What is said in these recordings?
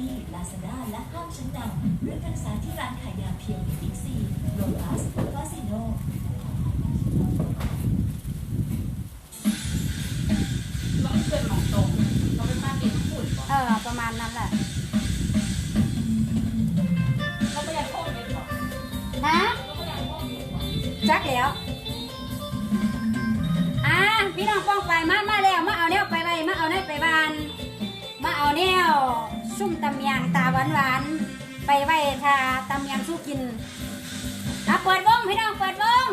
ปี้ลาซาด้าและห้างชั้นนำหรือทักษะที่ร้านขายยาเพียวบิ๊กซีโรตัสฟาซิโนเราไม่เคยมองตรงเราเป็นบ้านเด็กฝุ่นก่อนเออ ประมาณนั้นแหละ เราไม่อยากโค้งเด็กก่อนนะเราไม่อยากโค้งเด็กก่อนจักแล้ว อ่าพี่น้องป้องไปมา มาแล้ว มาเอาแนวไปไปมาเอาแนวไปบาน มาเอาแนว ซุ่มตำยางตาหวานหวานไปไหว้ทาตำยางสู้กินอะเปิดวงพี่น้องเปิดวง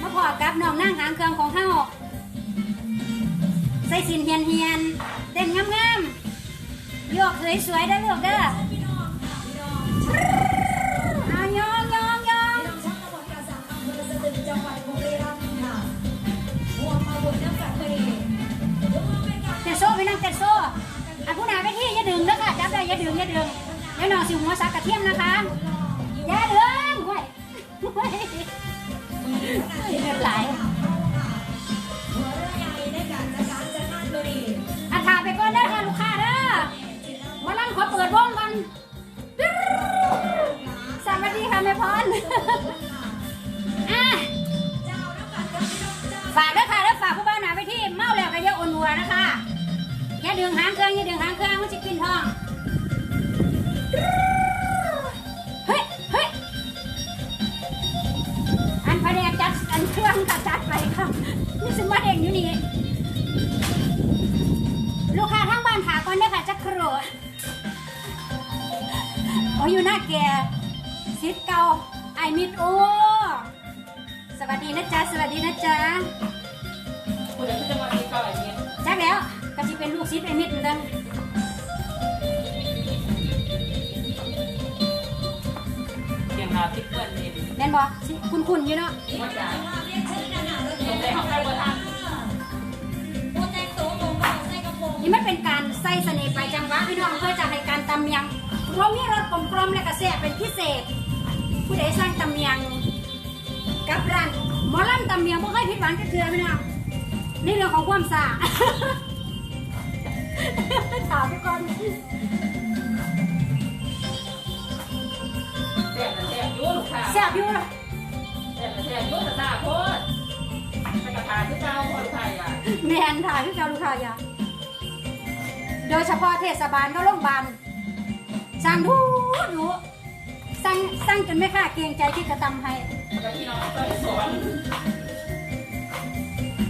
มาพอกับน้องนั่งหางเครื่องของเฮาใส่สินเฮียนเฮียนเต้นงามๆโยกสวยๆได้ลูกเด้อ ด้อย่าดึงอย่าดึงเดี๋ยวน้องสิหัวซักกระเทียมนะคะอย่าดึงเว้ยเว้ยเหลายหัวเรือใหญ่ในการจัดการจัดงานบุรีอะถาไปก่อนเด้ค่ะลูกค้าเด้อมานั่งขอเปิดวงก่อนสวัสดีค่ะแม่พรอะเจ้าน้ำกัดกับพี่น้องเจ้าฝากเด้ค่ะแล้วฝากผู้บ้านหนาไปที่เมาแล้วก็อย่าอ่อนหัวนะคะอย่าดึงหางเครื่องอย่าดึงหางเครื่องมันจะกินท้อง เฮ้ยเฮ้ยอันพระแดงจัดอันเครื่องก็จัดไปครับนี่สมบัติเองอยู่นี่ ลูกค้าทั้งบ้านถาก่อนเด้อค่ะจักครูโอ้อยู่หน้าแกซิดเก่าไอมิดโอสวัสดีนะจ๊ะ สวัสดีนะจ๊ะคุณจะจะมาดีก่อนอย่างเงี้ยจักแล้วก็จะเป็นลูกซิดไอมิดเหมือนเดิ ยงนาพิษเพื่อนนี่แม่นบอกคุณคุณอยู่เนาะว่าจะเรียกชื่อหนาๆแล้วตรงไหนเขาใกล้ประทันโปรเจกต์ตัวของเราใส่กระโปรงนี่มันเป็นการใส่เสน่ห์ไปลายจังหวะพี่น้องเพื่อจะให้การตำยังรวมมีรสกลมๆและกระแสเป็นพิเศษ ผู้ใดสร้างตำยังกับร้านหมอลำตำยังบ่เคยผิดหวังจะเทือพี่น้องในเรื่องของความสะอาดถามไปก่อน แซ่บอยู่แซ่บแซ่บยุ่งตาโคตรไปกระถาที่เจ้าคนไทยอะแมนถ่ายพี่เจ้าลูกค้าอย่าโดยเฉพาะเทศบาลก็โรงพยาบาลสั่งดูดูสั่งสั่งจนไม่ค่าเกรงใจที่จะตำให้แล้วพี่น้องช่วยสอน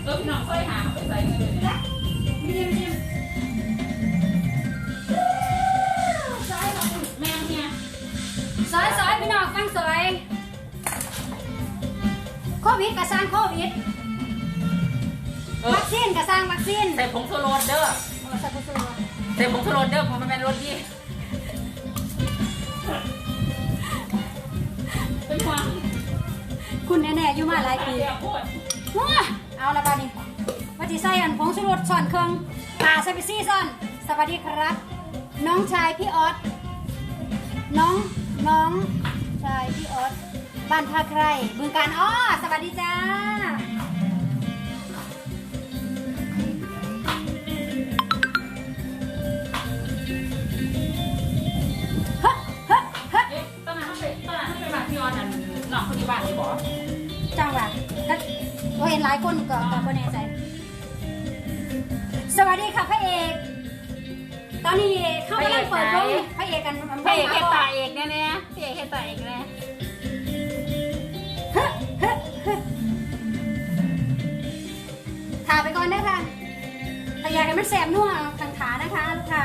เออพี่น้องช่วยหาไปใส่เงิน โควิดก็สร้างโควิดเออวัคซีนก็สร้างวัคซีนใส่ผงชูรสเด้อเอาสักครู่ใส่ผงชูรสเด้อเพราะมันเป็นรสที่เป็นความคุณแน่ๆอยู่มาหลายปีแซ่บโคตรว้าเอาละบาดนี้วัจิใส่อันผงชูรสส่อนเครื่องปลาใส่ไปซี่ซ่อน สวัสดีครับ น้องชายพี่ออสน้องน้องชายพี่ออส บ้านท่าใครบึงการอ้อสวัสดีจ้าเฮ้เฮ้เฮ้เอ๊ะตอนนั้นเขาไปตอนนั้นเขาไปบ้านพี่ออนนั่นน้องเขาอยู่บ้านนี่บอกจังหวะก็เราเห็นหลายคนก็ก็บ่แน่ใจ สวัสดีค่ะพระเอก ตอนนี้เข้ากำลังเปิดวงพระเอกกันพระเอกเฮตาเอกแน่แน่พระเอกเฮตาเอกแน่ ถ่ายไปก่อนนะคะถ้ายากให้มันแสบนัวทางขานะคะลูกค้า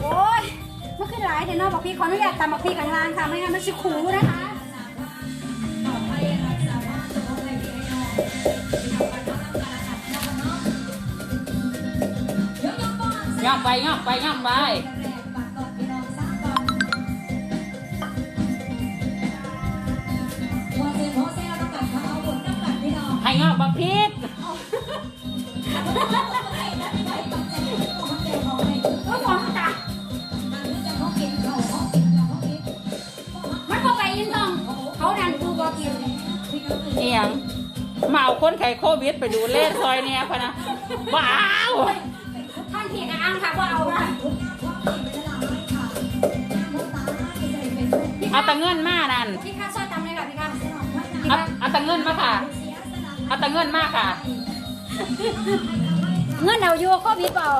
โอ้ยมันคือหลายเดี๋ยวน้องบอกพี่ขออนุญาตตามบอกพี่ข้างล่างค่ะ ไม่งั้นมันจะขูนะคะต่อไปเราสามาร งอกบัพริกก็องตามันก็ไปยินต้องเขาดันกูบอกกินเนี่ยงเมาคนไข้โควิดไปดูเล่นซอยเนี่ยพะนะว้าวท่านเพียงอ้างค่ะว่าเอาเอาตะเงินมานั่นพี่ค่ะช่ยตำเลยค่ะพี่ค่าเอาตะเงินมาค่ะ เอตะเงินมากค่ะ เงินเอาอยู่โควิดเปล่า